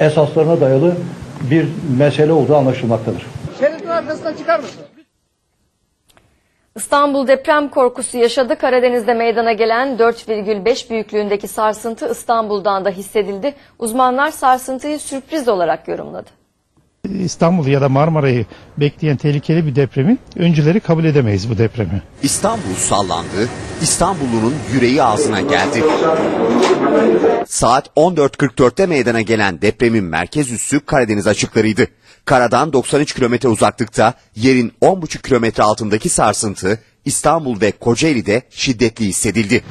esaslarına dayalı bir mesele olduğu anlaşılmaktadır. Şeridin arkasından çıkar mısın? İstanbul deprem korkusu yaşadı. Karadeniz'de meydana gelen 4,5 büyüklüğündeki sarsıntı İstanbul'dan da hissedildi. Uzmanlar sarsıntıyı sürpriz olarak yorumladı. İstanbul ya da Marmara'yı bekleyen tehlikeli bir depremin öncüleri kabul edemeyiz bu depremi. İstanbul sallandı, İstanbullu'nun yüreği ağzına geldi. Saat 14.44'te meydana gelen depremin merkez üssü Karadeniz açıklarıydı. Karadan 93 kilometre uzaklıkta yerin 10,5 kilometre altındaki sarsıntı İstanbul ve Kocaeli'de şiddetli hissedildi.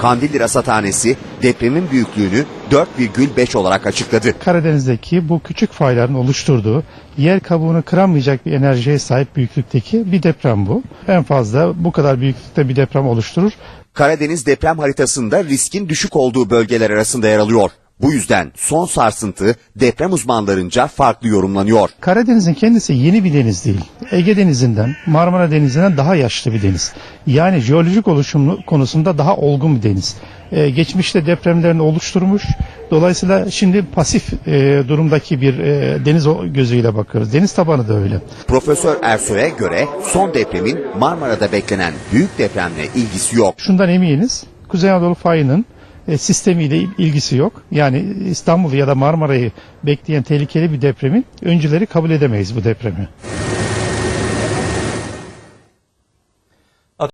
Kandilli Rasathanesi depremin büyüklüğünü 4,5 olarak açıkladı. Karadeniz'deki bu küçük fayların oluşturduğu yer kabuğunu kıramayacak bir enerjiye sahip büyüklükteki bir deprem bu. En fazla bu kadar büyüklükte bir deprem oluşturur. Karadeniz deprem haritasında riskin düşük olduğu bölgeler arasında yer alıyor. Bu yüzden son sarsıntı deprem uzmanlarınca farklı yorumlanıyor. Karadeniz'in kendisi yeni bir deniz değil. Ege Denizi'nden, Marmara Denizi'nden daha yaşlı bir deniz. Yani jeolojik oluşumu konusunda daha olgun bir deniz. Ee, geçmişte depremlerini oluşturmuş. Dolayısıyla şimdi pasif e, durumdaki bir e, deniz gözüyle bakıyoruz. Deniz tabanı da öyle. Profesör Ersoy'a göre son depremin Marmara'da beklenen büyük depremle ilgisi yok. Şundan eminiz. Kuzey Anadolu fayının e, sistemiyle il- ilgisi yok. Yani İstanbul ya da Marmara'yı bekleyen tehlikeli bir depremin öncüleri kabul edemeyiz bu depremi.